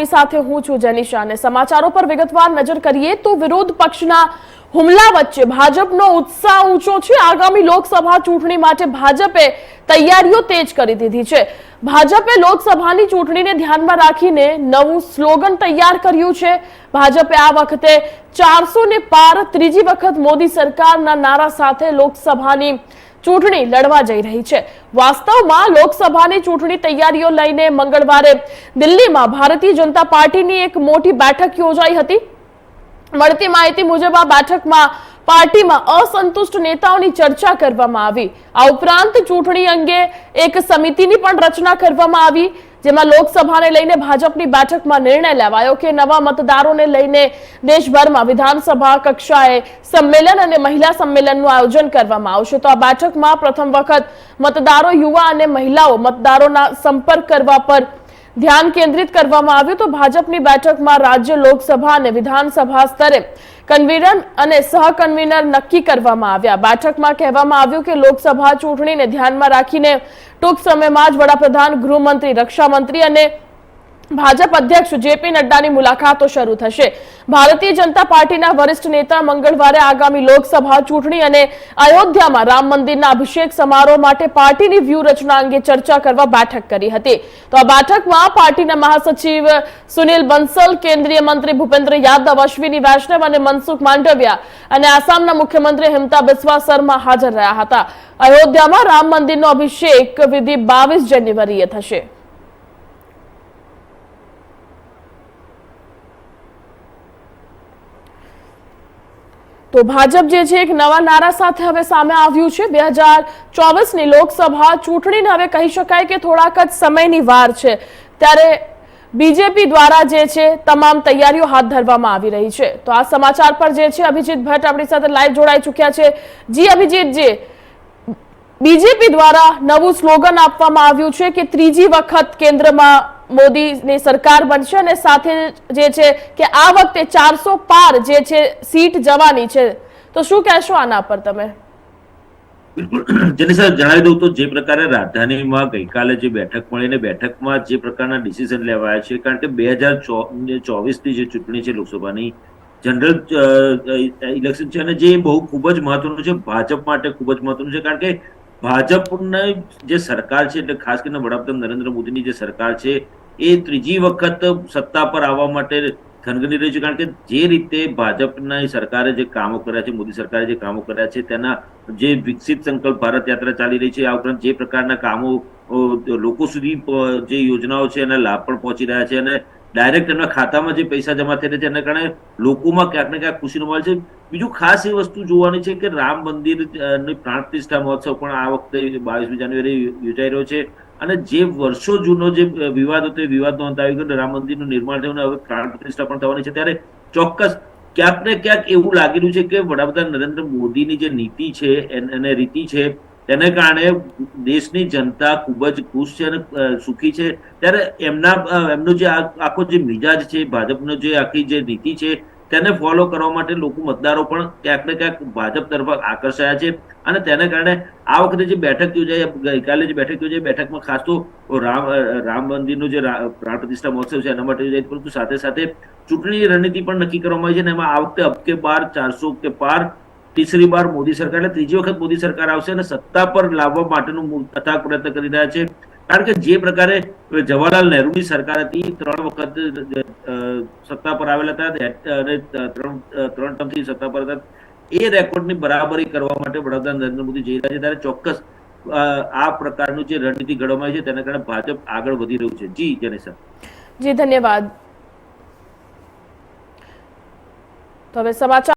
સાથે હું છું જનીશા અને સમાચારો પર વિગતવાર નજર કરીએ તો વિરોધ પક્ષના હુમલા વચ્ચે ભાજપનો ઉત્સાહ ઊંચો છે. આગામી લોકસભા ચૂંટણી માટે ભાજપે તૈયારીઓ તેજ કરી દીધી છે. ભાજપે લોકસભાની ચૂંટણીને ધ્યાનમાં રાખીને નવું સ્લોગન તૈયાર કર્યું છે. ભાજપે આ વખતે ચારસો ને પાર ત્રીજી વખત મોદી સરકારના નારા સાથે લોકસભાની ચૂંટણી લડવા જઈ રહી છે. વાસ્તવમાં લોકસભાની ચૂંટણી તૈયારીઓ લઈને મંગળવારે દિલ્હીમાં ભારતીય જનતા પાર્ટીની એક મોટી બેઠક યોજાઈ હતી. મળતી માહિતી મુજબ આ બેઠકમાં પાર્ટીમાં અસંતુષ્ટ નેતાઓની ચર્ચા કરવામાં આવી. આ ઉપરાંત ચૂંટણી અંગે એક સમિતિની પણ રચના કરવામાં આવી, જેમાં લોકસભાને લઈને ભાજપની બેઠકમાં નિર્ણય લેવાયો કે નવા મતદારોને લઈને દેશભરમાં વિધાનસભા કક્ષાએ સંમેલન અને મહિલા સંમેલનનું આયોજન કરવામાં આવશે. તો આ બેઠકમાં પ્રથમ વખત મતદારો યુવા અને મહિલાઓ મતદારોના સંપર્ક કરવા પર ધ્યાન કેન્દ્રિત કરવામાં આવ્યું તો ભાજપની બેઠકમાં રાજ્ય લોકસભા અને વિધાનસભા સ્તરે કન્વીનર અને સહકન્વીનર નક્કી કરવામાં આવ્યા. બેઠકમાં કહેવામાં આવ્યું કે લોકસભા ચૂંટણીને ધ્યાનમાં રાખીને ટૂંક સમયમાં જ વડાપ્રધાન, ગૃહમંત્રી, રક્ષામંત્રી અને ભાજપ અધ્યક્ષ જેપી નડ્ડાની મુલાકાતો શરૂ થશે. ભારતીય જનતા પાર્ટીના વરિષ્ઠ નેતા મંગળવારે આગામી લોકસભા ચૂંટણી અને અયોધ્યામાં રામ મંદિરના અભિષેક સમારોહ માટે પાર્ટીની વ્યૂહરચના અંગે ચર્ચા કરવા બેઠક કરી હતી. તો આ બેઠકમાં પાર્ટીના મહાસચિવ સુનિલ બંસલ, કેન્દ્રીય મંત્રી ભૂપેન્દ્ર યાદવ, અશ્વિની વૈષ્ણવ અને મનસુખ માંડવિયા અને આસામના મુખ્યમંત્રી હિમતા બિસ્વા શર્મા હાજર રહ્યા હતા. અયોધ્યામાં રામ મંદિરનો અભિષેક વિધિ બાવીસ જાન્યુઆરીએ થશે. તો ભાજપ જે છે એક નવા નારા સાથે હવે સામે આવ્યું છે. બે હજાર ચોવીસની લોકસભા ચૂંટણીને હવે કહી શકાય કે થોડાક જ સમયની વાર છે. ત્યારે બીજેપી દ્વારા જે છે તમામ તૈયારીઓ હાથ ધરવામાં આવી રહી છે. તો આ સમાચાર પર જે છે અભિજીત ભટ્ટ આપણી સાથે લાઈવ જોડાઈ ચૂક્યા છે. જી અભિજીતજી બીજેપી દ્વારા નવું સ્લોગન આપવામાં આવ્યું છે કે ત્રીજી વખત કેન્દ્રમાં મોદીની સરકાર બનશે અને સાથે જે છે કે આ વખતે ચારસો પાર જે છે સીટ જવાની છે. તો શું કહેશો આના પર તમે? બિલકુલ. સાથે જણાવી દઉં તો જે પ્રકારે રાજધાનીમાં ગઈકાલે જે બેઠક મળી ને બેઠકમાં જે પ્રકારના ડિસિઝન લેવાયા છે, કારણ કે બે હજાર ચોવીસની જે ચૂંટણી છે લોકસભાની જનરલ ઇલેક્શન છે અને જે બહુ ખૂબ જ મહત્વનું છે, ભાજપ માટે ખૂબ જ મહત્વનું છે, કારણ કે ભાજપની જે સરકાર છે, એટલે ખાસ કરીને વડાપ્રધાન નરેન્દ્ર મોદીની જે સરકાર છે, એ ત્રીજી વખત સત્તા પર આવવા માટે ખનગની રહી છે. કારણ કે જે રીતે ભાજપના સરકારે જે કામો કર્યા છે, મોદી સરકારે જે કામો કર્યા છે, તેના જે વિકસિત સંકલ્પ ભારત યાત્રા ચાલી રહી છે, આ ઉપરાંત જે પ્રકારના કામો લોકો સુધી જે યોજનાઓ છે, એના લાભ પણ પહોંચી રહ્યા છે અને ડાયરેક્ટ એમના ખાતામાં જે પૈસા જમા રહ્યા છે એના કારણે લોકોમાં ક્યાંક ને ક્યાંક ખુશીનો માહોલ છે. બીજું ખાસ એ વસ્તુ જોવાની છે કે રામ મંદિર પ્રાણ પ્રતિષ્ઠા મહોત્સવ પણ આ વખતે બાવીસમી જાન્યુઆરી યોજાઈ રહ્યો છે. અને જે વર્ષો જૂનો જે વિવાદ હતો, એ વિવાદનો અંત આવી ગયો રામ મંદિરનું નિર્માણ થયું હવે પ્રાણ પ્રતિષ્ઠા પણ થવાની છે. ત્યારે ચોક્કસ ક્યાંક ને ક્યાંક એવું લાગી રહ્યું છે કે વડાપ્રધાન નરેન્દ્ર મોદીની જે નીતિ છે અને રીતિ છે તેને કારણે દેશની જનતા ખૂબ જ ખુશ છે અને સુખી છે. ત્યારે એમના એમનો જે આખો જે મિજાજ છે, ભાજપનો જે આખી જે નીતિ છે, તેને ફોલો કરવા માટે લોકો મતદારો પણ ક્યાંક ને ક્યાંક ભાજપ તરફ આકર્ષાયા છે. અને તેને કારણે આ વખતે જે બેઠક યોજાઈ ગઈકાલે જે બેઠક યોજાઈ, બેઠકમાં ખાસ તો રામ રામ મંદિરનો જે પ્રાણ પ્રતિષ્ઠા મહોત્સવ છે, એના માટે યોજાઈ, પરંતુ સાથે સાથે ચૂંટણી રણનીતિ પણ નક્કી કરવામાં આવી છે અને એમાં આ વખતે અબકે બાર, ચારસો કે પાર તીસરી બાર મોદી સરકાર, એટલે ત્રીજી વખત મોદી સરકાર આવશે અને સત્તા પર લાવવા માટેનું અથાગ પ્રયત્ન કરી રહ્યા છે. કારણ કે જે પ્રકારે જવાહરલાલ નહેરુની સરકાર હતી, ત્રણ વખત સત્તા પર આવેલા હતા અને ત્રણ ત્રણ ટર્મથી સત્તા પર હતા. એ રેકોર્ડની બરાબરી કરવા માટે વડાપ્રધાન નરેન્દ્ર મોદી જઈ રહ્યા છે. ત્યારે ચોક્કસ આ પ્રકારનું જે રણનીતિ ઘડવામાં આવી છે, તેના કારણે ભાજપ આગળ વધી રહ્યું છે. જી જનેસર જી, ધન્યવાદ. તો હવે સમાચાર